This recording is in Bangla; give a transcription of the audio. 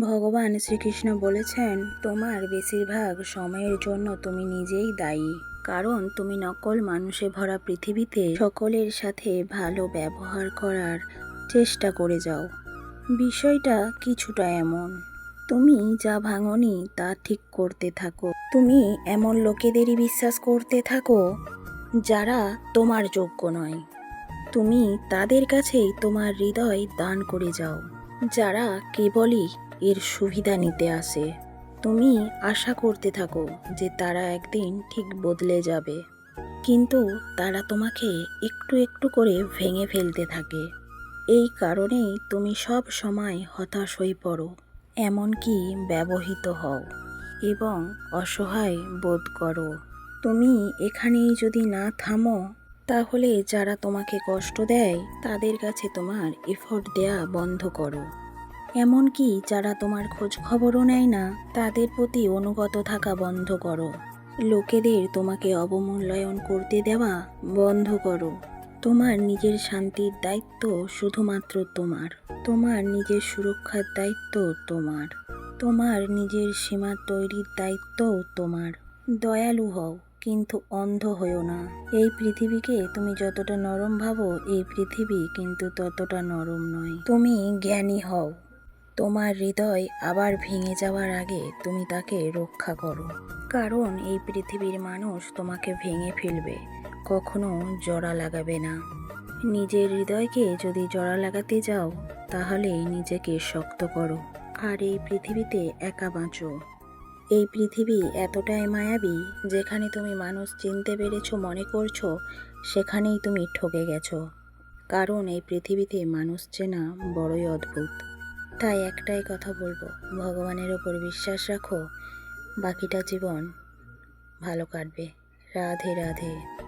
ভগবান শ্রীকৃষ্ণ বলেছেন, তোমার বেশিরভাগ সময়ের জন্য তুমি নিজেই দায়ী। কারণ তুমি নকল মানুষে ভরা পৃথিবীতে সকলের সাথে ভালো ব্যবহার করার চেষ্টা করে যাও। বিষয়টা কিছুটা এমন। তুমি যা ভাঙনি তা ঠিক করতে থাকো। তুমি এমন লোকেদেরই বিশ্বাস করতে থাকো যারা তোমার যোগ্য নয়। তুমি তাদের কাছেই তোমার হৃদয় দান করে যাও। যারা কেবলই এর সুবিধা নিতে আসে। তুমি আশা করতে থাকো যে তারা একদিন ঠিক বদলে যাবে। কিন্তু তারা তোমাকে একটু একটু করে ভেঙে ফেলতে থাকে। এই কারণেই তুমি সব সময় হতাশ হয়ে পড়ো, এমনকি ব্যবহৃত হও এবং অসহায় বোধ করো। তুমি এখানেই যদি না থামো, তাহলে যারা তোমাকে কষ্ট দেয়, তাদের কাছে তোমার এফোর্ট দেয়া বন্ধ করো। এমনকি যারা তোমার খোঁজ খবরও নেয় না, তাদের প্রতি অনুগত থাকা বন্ধ করো। লোকেদের তোমাকে অবমূল্যায়ন করতে দেওয়া বন্ধ করো। তোমার নিজের শান্তির দায়িত্ব শুধুমাত্র তোমার। তোমার নিজের সুরক্ষার দায়িত্ব তোমার। তোমার নিজের সীমা তৈরির দায়িত্বও তোমার। দয়ালু হও, কিন্তু অন্ধ হয়েও না। এই পৃথিবীকে তুমি যতটা নরম ভাবো, এই পৃথিবী কিন্তু ততটা নরম নয়। তুমি জ্ঞানী হও। তোমার হৃদয় আবার ভেঙে যাওয়ার আগে তুমি তাকে রক্ষা করো। কারণ এই পৃথিবীর মানুষ তোমাকে ভেঙে ফেলবে, কখনো জোড়া লাগাবে না। নিজের হৃদয়কে যদি জোড়া লাগাতে যাও তাহলে নিজেকে শক্ত করো। আর এই পৃথিবীতে একা বাঁচো। এই পৃথিবী এতটাই মায়াবী, যেখানে তুমি মানুষ চিনতে পেরেছ, মনে করছ, সেখানেই তুমি ঠকে গেছো। কারণ এই পৃথিবীতে মানুষ চেনা বড়ই অদ্ভুত। তাই একটাই কথা বলব ভগবানের ওপর বিশ্বাস রাখো বাকিটা জীবন ভালো কাটবে। রাধে রাধে।